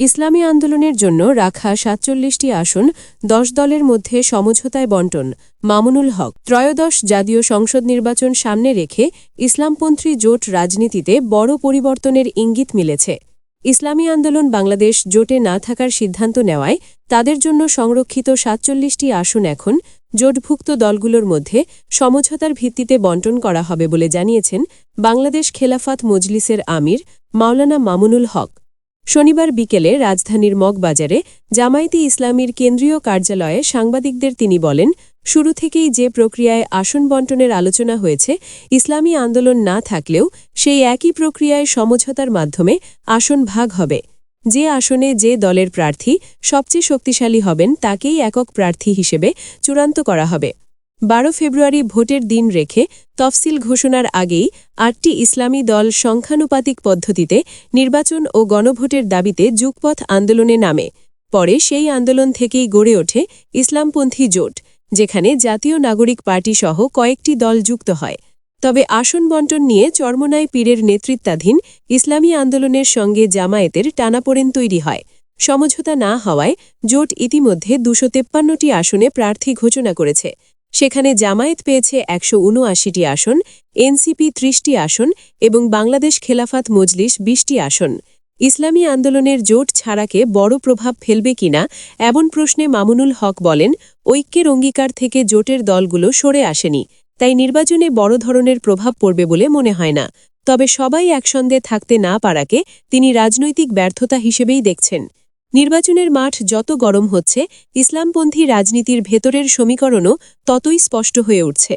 ইসলামী আন্দোলনের জন্য রাখা সাতচল্লিশটি আসন, দশ দলের মধ্যে সমঝোতায় বন্টন, মামুনুল হক। ত্রয়োদশ জাতীয় সংসদ নির্বাচন সামনে রেখে ইসলামপন্থী জোট রাজনীতিতে বড় পরিবর্তনের ইঙ্গিত মিলেছে। ইসলামী আন্দোলন বাংলাদেশ জোটে না থাকার সিদ্ধান্ত নেওয়ায় তাদের জন্য সংরক্ষিত সাতচল্লিশটি আসন এখন জোটভুক্ত দলগুলোর মধ্যে সমঝোতার ভিত্তিতে বন্টন করা হবে বলে জানিয়েছেন বাংলাদেশ খেলাফাত মজলিসের আমির মাওলানা মামুনুল হক। শনিবার বিকেলে রাজধানীর মগবাজারে জামায়াতি ইসলামীর কেন্দ্রীয় কার্যালয়ে সাংবাদিকদের তিনি বলেন, শুরু থেকেই যে প্রক্রিয়ায় আসন বন্টনের আলোচনা হয়েছে, ইসলামী আন্দোলন না থাকলেও সেই একই প্রক্রিয়ায় সমঝোতার মাধ্যমে আসন ভাগ হবে। যে আসনে যে দলের প্রার্থী সবচেয়ে শক্তিশালী হবেন তাকেই একক প্রার্থী হিসেবে চূড়ান্ত করা হবে। বারো ফেব্রুয়ারি ভোটের দিন রেখে তফসিল ঘোষণার আগেই আটটি ইসলামী দল সংখ্যানুপাতিক পদ্ধতিতে নির্বাচন ও গণভোটের দাবিতে যুগপথ আন্দোলনে নামে। পরে সেই আন্দোলন থেকেই গড়ে ওঠে ইসলামপন্থী জোট, যেখানে জাতীয় নাগরিক পার্টি সহ কয়েকটি দল যুক্ত হয়। তবে আসন বন্টন নিয়ে চর্মনায় পীরের নেতৃত্বাধীন ইসলামী আন্দোলনের সঙ্গে জামায়াতের টানাপোড়েন তৈরি হয়। সমঝোতা না হওয়ায় জোট ইতিমধ্যে দুশো আসনে প্রার্থী ঘোষণা করেছে। সেখানে জামায়াত পেয়েছে একশো উনআশিটি আসন, এনসিপি ত্রিশটি আসন এবং বাংলাদেশ খেলাফাত মজলিস বিশটি আসন। ইসলামী আন্দোলনের জোট ছাড়াকে বড় প্রভাব ফেলবে কিনা এমন প্রশ্নে মামুনুল হক বলেন, ঐক্যের অঙ্গীকার থেকে জোটের দলগুলো সরে আসেনি, তাই নির্বাচনে বড় ধরনের প্রভাব পড়বে বলে মনে হয় না। তবে সবাই একসঙ্গে থাকতে না পারাকে তিনি রাজনৈতিক ব্যর্থতা হিসেবেই দেখছেন। নির্বাচনের মাঠ যত গরম হচ্ছে ইসলামপন্থী রাজনীতির ভেতরের সমীকরণও ততই স্পষ্ট হয়ে উঠছে।